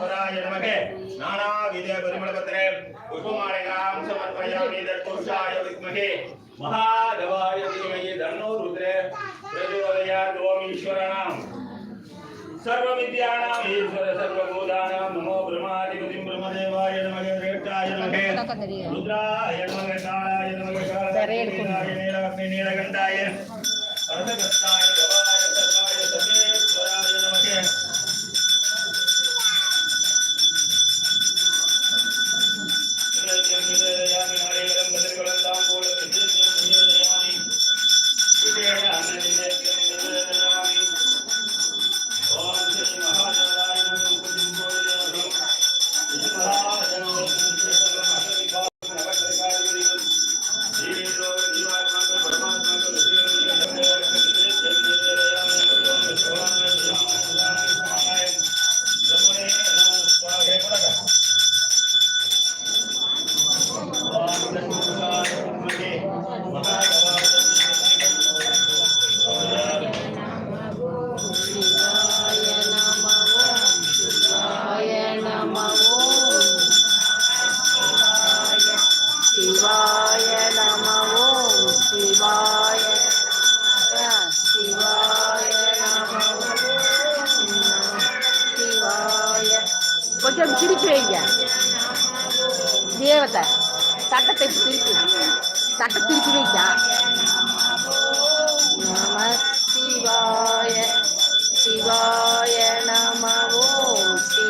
பராய நமக நானாவித பரிமளபத்ரே புஷ்பமாலைகாம் சமர்ப்பயாமி தற்குருஷாய வித்மகே மகாதவாய வித்மகே தன்னோ ருத்ரே பிரஜோதயாத் ஓம் ஈஸ்வரனாம் सर्वविद्यानाम् ईश्वर सर्वभूतानां नमो ब्रह्मादिपतिं ब्रह्मदेवाय नमः श्रेष्ठाय नमः रुद्राय नमः कालाय नमः कालाय नीलाग्नि नीलकण्ठाय रथकर्ताय చేయ దేవత తట్ట తెచ్చి తిరిగి తట్ట తిరిగి వేయ నమ శివాయ శివాయ నమో శివ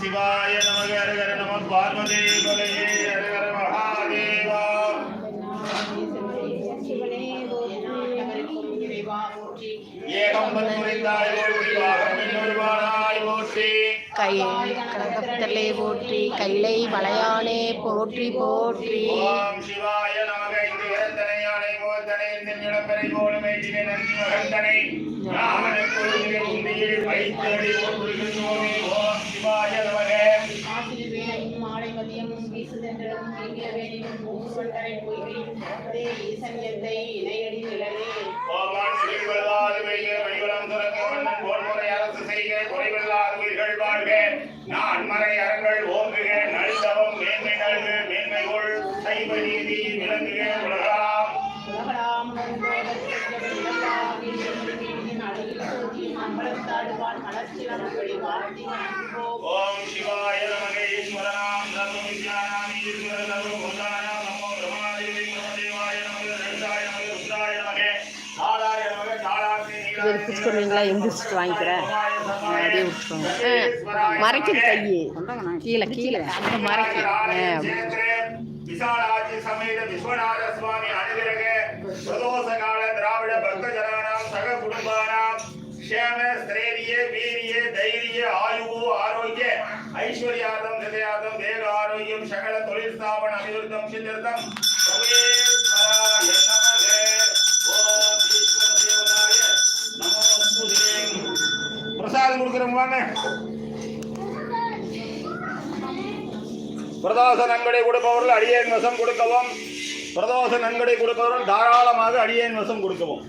சிவாய நமக ஹரஹர நம பார்வதி பலையே ஹரஹர மகாதேவா. ஏகம் பன்முறைந்தாய் போற்றி வாகம் இன்னொருவானாய் போற்றி. கை கடகத்தலே போற்றி கைலை மலையானே போற்றி போற்றி. ஓம் சிவாய நமக இந்த யானை மோத்தனை இந்த நிலப்பரை போலும் ஏற்றினை நன்றி மகந்தனை. வைத்தடி ஓம் அம்பலத்தாடுவான் மலர்ச்சிலமப்படி வாழ்த்தி வணங்குவோம் ஓம் சிவாய நமக ஈஸ்வரனாம் தர்ம வித்யானாம் ஈஸ்வர தர்ம பூதானாம் நமோ பிரமாதேவி பிரமதேவாய நமக ரெண்டாய நமக ருத்ராய நமக. காலாய நமக காலாக்னி இது பிடிச்சிக்கொண்டீங்களா எந்திரிச்சிட்டு வாங்கிக்கிறேன் அப்படியே விட்டுக்கோங்க ஆ, மறைக்குது கையை. கீழே கீழே. அங்க ஐஸ்வர்யாதம் ஹிருதயாதம் தேக ஆரோக்கியம் சகல தொழில் ஸ்தாபன அபிவிருத்தம் சித்திருத்தம். பிரசாதம் கொடுக்குறோம் வாங்க. பிரதோஷ நன்கொடை கொடுப்பவர்கள் அடியேன் வசம் கொடுக்கவும். பிரதோஷ நன்கொடை கொடுப்பவர்கள் தாராளமாக அடியேன் வசம் கொடுக்கவும்.